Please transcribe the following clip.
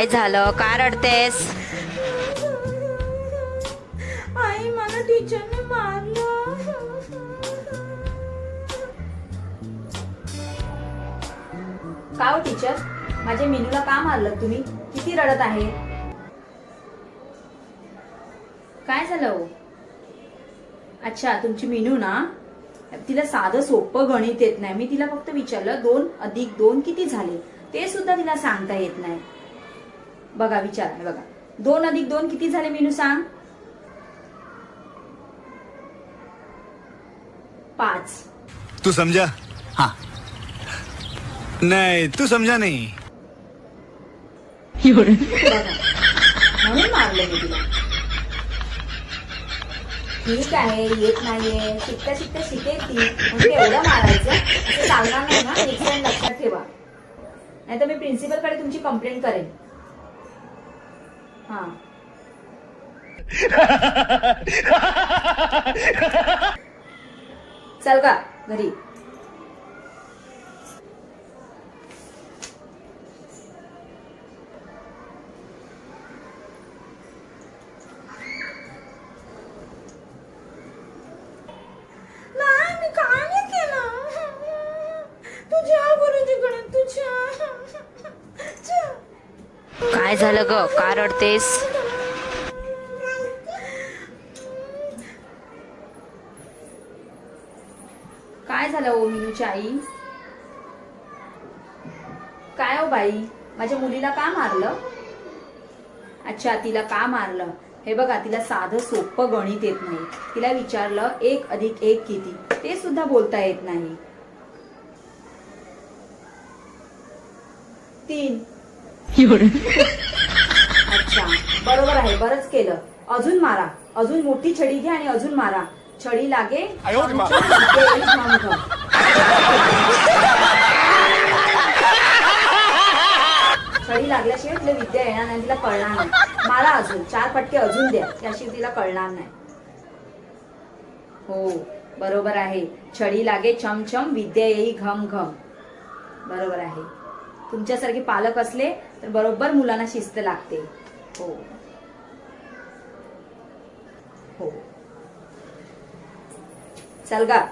काय झालं? का रडतेस? आई मला टीचरने मारलं. का हो टीचर माझ्या मिनूला का मारलं तुम्ही? किती रडत आहे? काय झालं हो? अच्छा तुमची मिनू ना तिला साधं सोपं गणित येत नाही. मी तिला फक्त विचारलं दोन अधिक दोन किती झाले? ते सुद्धा तिला सांगता येत नाही. बघा विचार. बघा. दोन अधिक दोन किती झाले मिनू सांग? पाच. तू समझा हाँ. नहीं तू समझा नहीं. बघा. म्हणून मारलं मी तिला. ठीक आहे येत नाहीये. शिकता शिकता शिकेल ती. म्हणजे एवढं मारायचं. असं चालणार नाही ना. टाइम लक्षात ठेवा. नाही तर मी प्रिन्सिपलकडे तुमची कंप्लेंट करेन. हा चल का घरी नाही मी काय नाही केलं तुझ्या गुरुजीकडे तुझ्या काय झालं ग? का रडतेस? काय झालं ओ मिनूची आई? काय हो बाई? माझ्या मुलीला का मारलं? अच्छा तिला का मारलं? हे बघा तिला साधं सोपं गणित येत नाही. तिला विचारलं एक अधिक एक किती? ते सुद्धा बोलता येत नाही. तीन. अच्छा बरोबर आहे बरंच केलं. अजून मारा अजून मोठी छडी घ्या आणि अजून मारा. छडी लागे. छडी लागल्याशिवाय तिला विद्या येणार नाही तिला कळणार नाही. मारा अजून चार फटके अजून द्या त्याशिवाय तिला कळणार नाही. हो बरोबर आहे. छडी लागे छमछम विद्या येई घम घम बरोबर आहे. तुमच्यासारखे पालक असले तर बरोबर मुलांना शिस्त लागते. हो. हो. चल गा.